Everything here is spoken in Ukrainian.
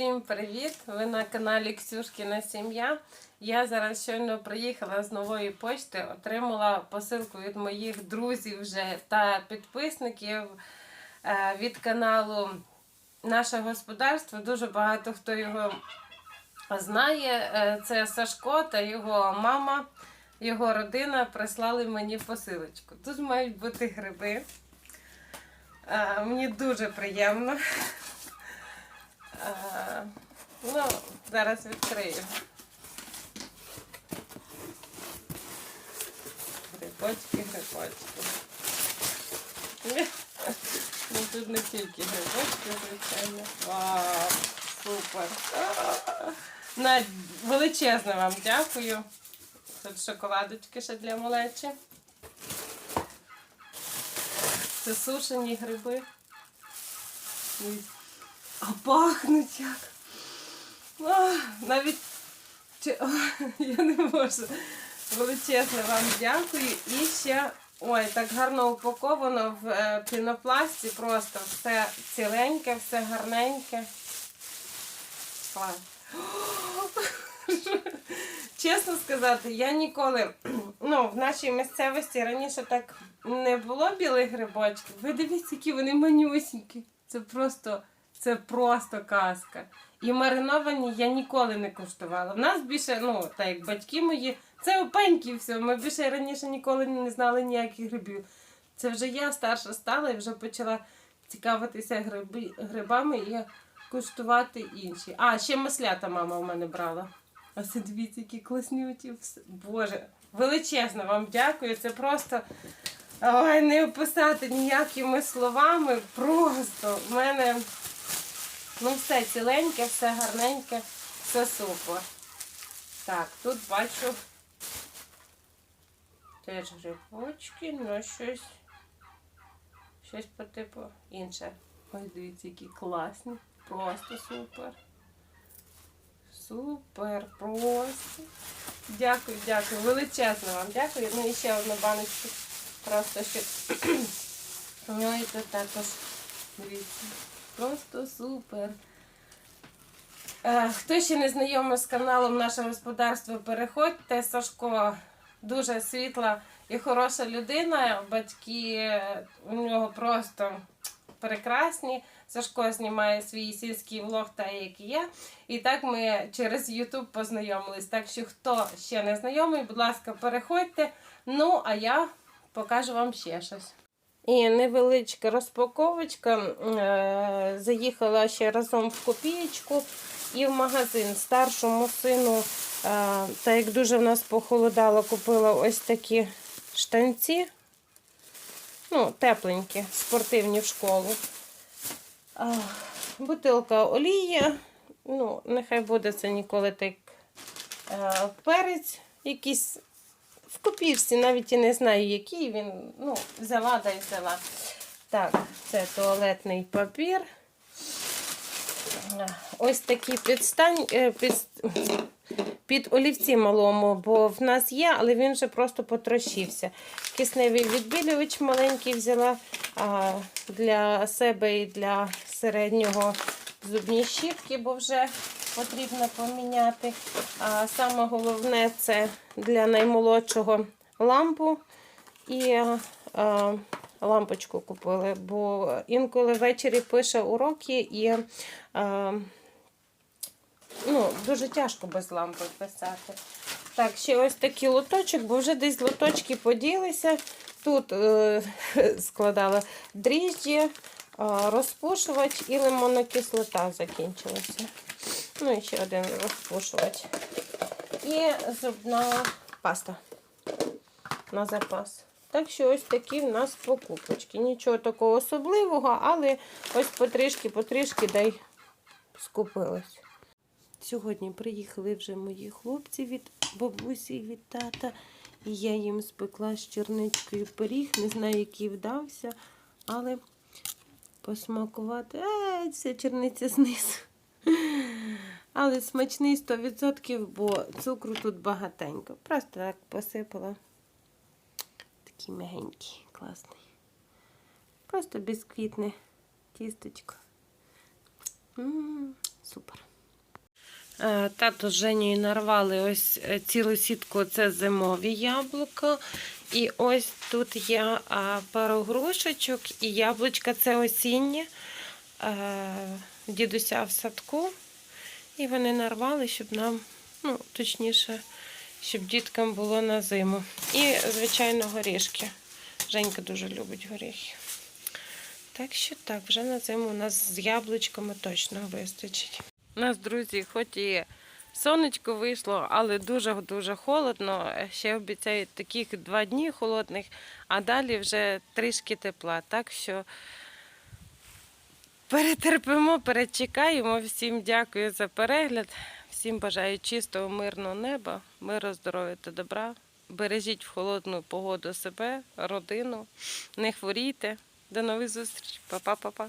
Всім привіт! Ви на каналі Ксюшкіна Сім'я. Я зараз щойно приїхала з нової почти, отримала посилку від моїх друзів вже та підписників е, від каналу Наше господарство. Дуже багато хто його знає. Е, Це Сашко та його мама, його родина прислали мені посилочку. Тут мають бути гриби. Е, Мені дуже приємно. Е, Ну, зараз відкрию. Грибочки, грибочки. Ну тут не тільки грибочки, звичайно. Вау, супер. На величезне вам дякую. Тут шоколадочки ще для малечі. Це сушені гриби. А пахнуть як. А, навіть чи- о, я не можу. Величезне вам дякую. І ще ой, так гарно упаковано в е, пінопласті. Просто все ціленьке, все гарненьке. Клас. Чесно сказати, я ніколи ну, в нашій місцевості раніше так не було білих грибочків. Ви дивіться, які вони манюсінькі. Це просто, це просто казка. І мариновані я ніколи не куштувала. В нас більше, ну, так як батьки мої, це опеньки все. Ми більше раніше ніколи не знали ніяких грибів. Це вже я старша стала і вже почала цікавитися гриби, грибами і куштувати інші. А, ще маслята мама в мене брала. А це дивіться, які класнюті. Боже, величезно вам дякую. Це просто ой, не описати ніякими словами. Просто в мене ну все ціленьке, все гарненьке, все супер. Так, тут бачу теж грибочки, ну щось, щось по типу інше. Ой, дивіться, які класні. Просто супер. Супер, просто. Дякую, дякую. Величезно вам дякую. Ну і ще одну баночку. Просто ще. І тут також. Дивіться. Просто супер. Е, Хто ще не знайомий з каналом Наше господарство, переходьте. Сашко дуже світла і хороша людина. Батьки е, у нього просто прекрасні. Сашко знімає свій сільський влог, та як і я. І так ми через YouTube познайомились. Так що, хто ще не знайомий, будь ласка, переходьте. Ну, а я покажу вам ще щось. І невеличка розпаковочка. Е, Заїхала ще разом в копієчку і в магазин старшому сину. е, Та як дуже в нас похолодало, купила ось такі штанці. Ну, тепленькі, спортивні в школу. Бутилка олії. Ну, нехай буде це ніколи так е, перець якийсь в копірці, навіть і не знаю, який він. Ну, взяла да й взяла. Так, це туалетний папір. Ось такі підстань, е, під, під олівці малому, бо в нас є, але він вже просто потрощився. Кисневий відбілювач маленький взяла а, для себе і для середнього зубні щітки, бо вже потрібно поміняти. А саме головне це для наймолодшого лампу і а, лампочку купили, бо інколи ввечері пише уроки і а, ну, дуже тяжко без лампи писати. Так, ще ось такий лоточок, бо вже десь лоточки поділися. Тут е, складала дріжджі, е, розпушувач і лимонна кислота закінчилася. Ну і ще один розпушувач. І зубна паста на запас. Так що ось такі в нас покупочки. Нічого такого особливого, але ось потрішки-потрішки дай скупилось. Сьогодні приїхали вже мої хлопці від бабусі і від тата. І я їм спекла з черничкою пиріг. Не знаю, який вдався, але посмакувати. Е, вся черниця знизу. Але смачний 100%, бо цукру тут багатенько. Просто так посипала. Такий мягенький, класний. Просто бісквітне тістечко. М, Супер. Е, Тато з Женєю нарвали ось е, цілу сітку, це зимові яблука. І ось тут є пару грушечок і яблучка це осіннє. Е, Дідуся в садку. І вони нарвали, щоб нам, ну, точніше, щоб діткам було на зиму. І, звичайно, горішки. Женька дуже любить горіхи. Так що так, вже на зиму у нас з яблучками точно вистачить. У нас, друзі, хоч і сонечко вийшло, але дуже-дуже холодно. Ще обіцяють таких два дні холодних, а далі вже трішки тепла. Так що перетерпимо, перечекаємо. Всім дякую за перегляд. Всім бажаю чистого, мирного неба, миру, здоров'я та добра. Бережіть в холодну погоду себе, родину, не хворійте. До нових зустрічей. Па-па-па-па.